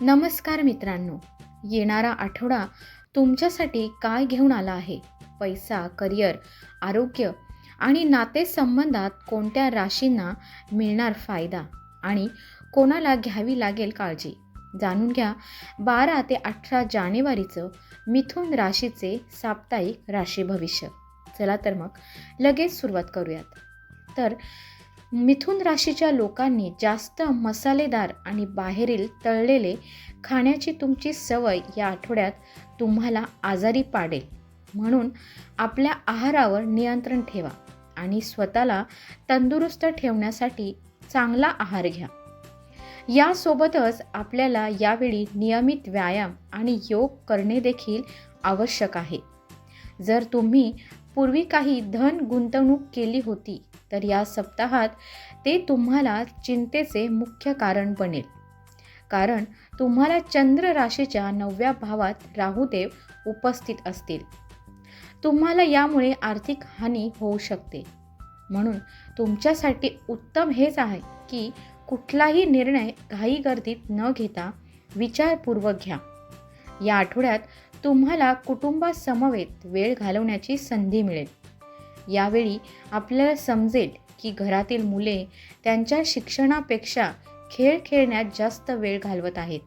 नमस्कार मित्रांनो. येणारा आठवडा तुमच्यासाठी काय घेऊन आला आहे? पैसा करिअर आरोग्य आणि नातेसंबंधात कोणत्या राशींना मिळणार फायदा आणि कोणाला घ्यावी लागेल काळजी? जाणून घ्या. बारा ते अठरा जानेवारीचं मिथुन राशीचे साप्ताहिक राशी भविष्य. चला तर मग लगेच सुरुवात करूयात. तर मिथुन राशीच्या लोकांनी जास्त मसालेदार आणि बाहेरील तळलेले खाण्याची तुमची सवय या आठवड्यात तुम्हाला आजारी पाडेल. म्हणून आपल्या आहारावर नियंत्रण ठेवा आणि स्वतःला तंदुरुस्त ठेवण्यासाठी चांगला आहार घ्या. यासोबतच आपल्याला यावेळी नियमित व्यायाम आणि योग करणे देखील आवश्यक आहे. जर तुम्ही पूर्वी काही धन गुंतवणूक केली होती तर या सप्ताहात ते तुम्हाला चिंतेचे मुख्य कारण बनेल. कारण तुम्हाला चंद्र राशीच्या नवव्या भावात राहुदेव उपस्थित असतील. तुम्हाला यामुळे आर्थिक हानी होऊ शकते. म्हणून तुमच्यासाठी उत्तम हेच आहे की कुठलाही निर्णय घाईगर्दीत न घेता विचारपूर्वक घ्या. या आठवड्यात तुम्हाला कुटुंबासमवेत वेळ घालवण्याची संधी मिळेल. यावेळी आपल्याला समजेल की घरातील मुले त्यांच्या शिक्षणापेक्षा खेळ खेळण्यात जास्त वेळ घालवत आहेत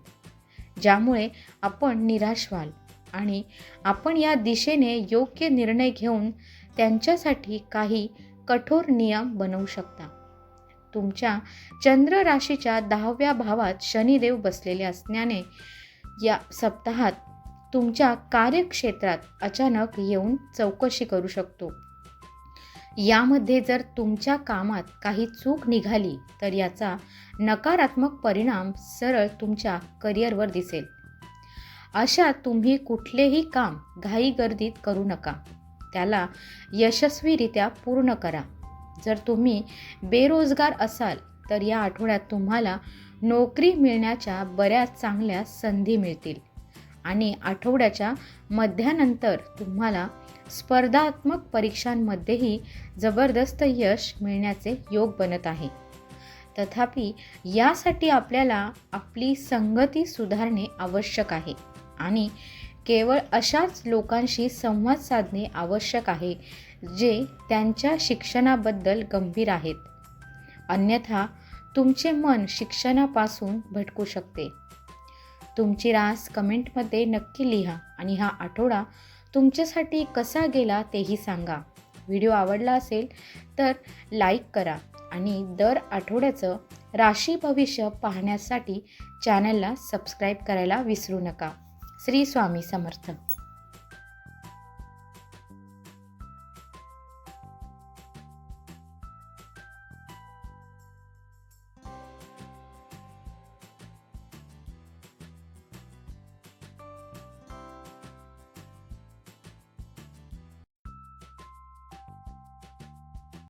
ज्यामुळे आपण निराश व्हाल आणि आपण या दिशेने योग्य निर्णय घेऊन त्यांच्यासाठी काही कठोर नियम बनवू शकता. तुमच्या चंद्र राशीच्या दहाव्या भावात शनिदेव बसलेले असल्याने या सप्ताहात तुमच्या कार्यक्षेत्रात अचानक येऊन चौकशी करू शकतो. यामध्ये जर तुमच्या कामात काही चूक निघाली तर याचा नकारात्मक परिणाम सरळ तुमच्या करिअरवर दिसेल. अशा तुम्ही कुठलेही काम घाईगर्दीत करू नका. त्याला यशस्वीरित्या पूर्ण करा. जर तुम्ही बेरोजगार असाल तर या आठवड्यात तुम्हाला नोकरी मिळण्याच्या बऱ्याच चांगल्या संधी मिळतील. आणि आठवड्याच्या मध्यानंतर तुम्हाला स्पर्धात्मक परीक्षांमध्येही जबरदस्त यश मिळण्याचे योग बनत आहे. तथापि यासाठी आपल्याला आपली संगती सुधारणे आवश्यक आहे आणि केवळ अशाच लोकांशी संवाद साधणे आवश्यक आहे जे त्यांच्या शिक्षणाबद्दल गंभीर आहेत. अन्यथा तुमचे मन शिक्षणापासून भटकू शकते. तुमची रास कमेंटमध्ये नक्की लिहा आणि हा आठवडा तुमच्यासाठी कसा गेला तेही सांगा. व्हिडिओ आवडला असेल तर लाईक करा आणि दर आठवड्याचं राशी भविष्य पाहण्यासाठी चॅनलला सबस्क्राईब करायला विसरू नका. श्री स्वामी समर्थ.